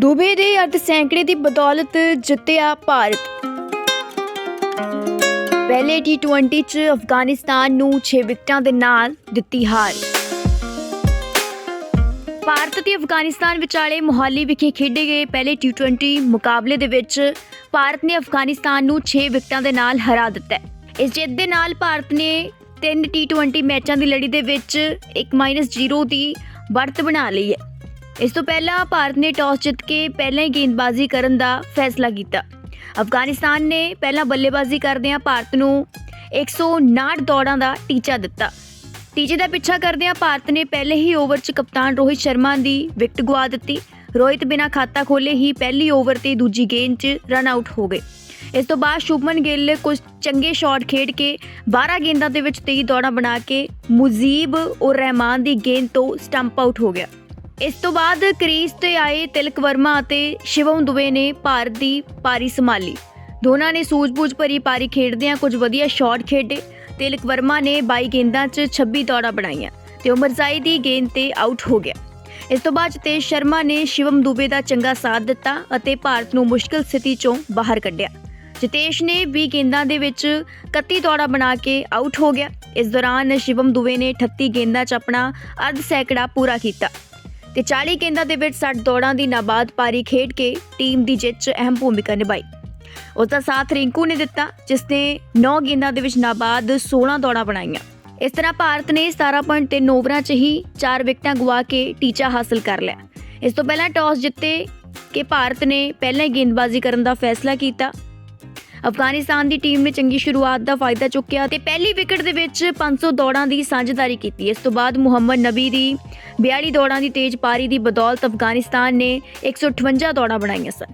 ਦੁਬੇ ਦੇ ਅੱਧ ਸੈਂਕੜੇ ਦੀ ਬਦੌਲਤ ਜਿੱਤਿਆ ਭਾਰਤ। ਪਹਿਲੇ T20 ਚ ਅਫਗਾਨਿਸਤਾਨ ਨੂੰ 6 ਵਿਕਟਾਂ ਦੇ ਨਾਲ ਦਿੱਤੀ ਹਾਰ। ਭਾਰਤ ਤੇ ਅਫਗਾਨਿਸਤਾਨ ਵਿਚਾਲੇ ਮੁਹਾਲੀ ਵਿਖੇ ਖੇਡੇ ਗਏ ਪਹਿਲੇ T20 ਮੁਕਾਬਲੇ ਦੇ ਵਿੱਚ ਭਾਰਤ ਨੇ ਅਫਗਾਨਿਸਤਾਨ ਨੂੰ 6 ਵਿਕਟਾਂ ਦੇ ਨਾਲ ਹਰਾ ਦਿੱਤਾ ਇਸ ਜਿੱਤ ਦੇ ਨਾਲ ਭਾਰਤ ਨੇ ਤਿੰਨ T20 ਮੈਚਾਂ ਦੀ ਲੜੀ ਦੇ ਵਿੱਚ 1-0 ਦੀ ਬੜਤ ਬਣਾ ਲਈ ਹੈ। ਇਸ ਤੋਂ ਪਹਿਲਾਂ ਭਾਰਤ ਨੇ ਟਾਸ ਜਿੱਤ ਕੇ ਪਹਿਲਾਂ ਹੀ ਗੇਂਦਬਾਜ਼ੀ ਕਰਨ ਦਾ ਫੈਸਲਾ ਕੀਤਾ। ਅਫਗਾਨਿਸਤਾਨ ਨੇ ਪਹਿਲਾਂ ਬੱਲੇਬਾਜ਼ੀ ਕਰਦਿਆਂ ਭਾਰਤ ਨੂੰ 159 ਦੌੜਾਂ ਦਾ ਟੀਚਾ ਦਿੱਤਾ। ਟੀਚੇ ਦਾ ਪਿੱਛਾ ਕਰਦਿਆਂ ਭਾਰਤ ਨੇ ਪਹਿਲੇ ਹੀ ਓਵਰ 'ਚ ਕਪਤਾਨ ਰੋਹਿਤ ਸ਼ਰਮਾ ਦੀ ਵਿਕਟ ਗਵਾ ਦਿੱਤੀ। ਰੋਹਿਤ ਬਿਨਾਂ ਖਾਤਾ ਖੋਲੇ ਹੀ ਪਹਿਲੀ ਓਵਰ ਤੇ ਦੂਜੀ ਗੇਂਦ 'ਚ ਰਨ ਆਊਟ ਹੋ ਗਏ। ਇਸ ਤੋਂ ਬਾਅਦ ਸ਼ੁਭਮਨ ਗਿੱਲ ਨੇ ਕੁਝ ਚੰਗੇ ਸ਼ਾਟ ਖੇਡ ਕੇ 12 ਗੇਂਦਾਂ ਦੇ ਵਿੱਚ 23 ਦੌੜਾਂ ਬਣਾ ਕੇ ਮੁਜੀਬ ਉਰ ਰਹਿਮਾਨ ਦੀ ਗੇਂਦ ਤੋਂ ਸਟੰਪ ਆਊਟ ਹੋ ਗਿਆ। ਇਸ ਤੋਂ ਬਾਅਦ ਕ੍ਰੀਜ਼ ਤੇ ਆਏ ਤਿਲਕ ਵਰਮਾ ਅਤੇ ਸ਼ਿਵਮ ਦੁਬੇ ਨੇ ਭਾਰਤ ਦੀ ਪਾਰੀ ਸੰਭਾਲੀ। ਦੋਨਾਂ ਨੇ ਸੂਝ-ਬੂਝ ਭਰੀ ਪਾਰੀ ਖੇਡਦਿਆਂ ਕੁਝ ਵਧੀਆ ਸ਼ਾਟ ਖੇਡੇ। ਤਿਲਕ ਵਰਮਾ ਨੇ 22 ਗੇਂਦਾਂ 'ਚ 26 ਦੌੜਾਂ ਬਣਾਈਆਂ ਤੇ ਉਮਰਜ਼ਾਈ ਦੀ ਗੇਂਦ ਤੇ ਆਊਟ ਹੋ ਗਿਆ। ਇਸ ਤੋਂ ਬਾਅਦ ਤੇਜ ਸ਼ਰਮਾ ਨੇ ਸ਼ਿਵਮ ਦੁਬੇ ਦਾ ਚੰਗਾ ਸਾਥ ਦਿੱਤਾ ਅਤੇ ਭਾਰਤ ਨੂੰ ਮੁਸ਼ਕਲ ਸਥਿਤੀ 'ਚੋਂ ਬਾਹਰ ਕੱਢਿਆ। ਜਿਤੇਸ਼ ਨੇ 20 ਗੇਂਦਾਂ ਦੇ ਵਿੱਚ 31 ਦੌੜਾਂ ਬਣਾ ਕੇ ਆਊਟ ਹੋ ਗਿਆ। ਇਸ ਦੌਰਾਨ ਸ਼ਿਵਮ ਦੁਬੇ ਨੇ 38 ਗੇਂਦਾਂ 'ਚ ਆਪਣਾ ਅਰਧ ਸੈਂਕੜਾ ਪੂਰਾ ਕੀਤਾ। ਤੇ 40 ਗੇਂਦਾਂ ਦੇ ਵਿੱਚ 60 ਦੌੜਾਂ ਦੀ ਨਾਬਾਦ ਪਾਰੀ ਖੇਡ ਕੇ ਟੀਮ ਦੀ ਜਿੱਤ 'ਚ ਅਹਿਮ ਭੂਮਿਕਾ ਨਿਭਾਈ। ਉਸ ਦਾ ਸਾਥ ਰਿੰਕੂ ਨੇ ਦਿੱਤਾ ਜਿਸ ਨੇ 9 ਗੇਂਦਾਂ ਦੇ ਵਿੱਚ ਨਾਬਾਦ 16 ਦੌੜਾਂ ਬਣਾਈਆਂ। ਇਸ ਤਰ੍ਹਾਂ ਭਾਰਤ ਨੇ 17.3 ਓਵਰਾਂ 'ਚ ਹੀ 4 ਵਿਕਟਾਂ ਗਵਾ ਕੇ ਟੀਚਾ ਹਾਸਲ ਕਰ ਲਿਆ। ਇਸ ਤੋਂ ਪਹਿਲਾਂ ਟਾਸ ਜਿੱਤੇ ਕਿ ਭਾਰਤ ਨੇ ਪਹਿਲਾਂ ਹੀ ਗੇਂਦਬਾਜ਼ੀ ਕਰਨ ਦਾ ਫੈਸਲਾ ਕੀਤਾ। ਅਫਗਾਨਿਸਤਾਨ ਦੀ ਟੀਮ ਨੇ ਚੰਗੀ ਸ਼ੁਰੂਆਤ ਦਾ ਫਾਇਦਾ ਚੁੱਕਿਆ ਤੇ ਪਹਿਲੀ ਵਿਕਟ ਦੇ ਵਿੱਚ 500 ਦੌੜਾਂ ਦੀ ਸਾਂਝੇਦਾਰੀ ਕੀਤੀ। ਇਸ ਤੋਂ ਬਾਅਦ ਮੁਹੰਮਦ ਨਬੀ ਦੀ 42 ਦੌੜਾਂ ਦੀ ਤੇਜ਼ ਪਾਰੀ ਦੀ ਬਦੌਲਤ ਅਫਗਾਨਿਸਤਾਨ ਨੇ 158 ਦੌੜਾਂ ਬਣਾਈਆਂ ਸਨ।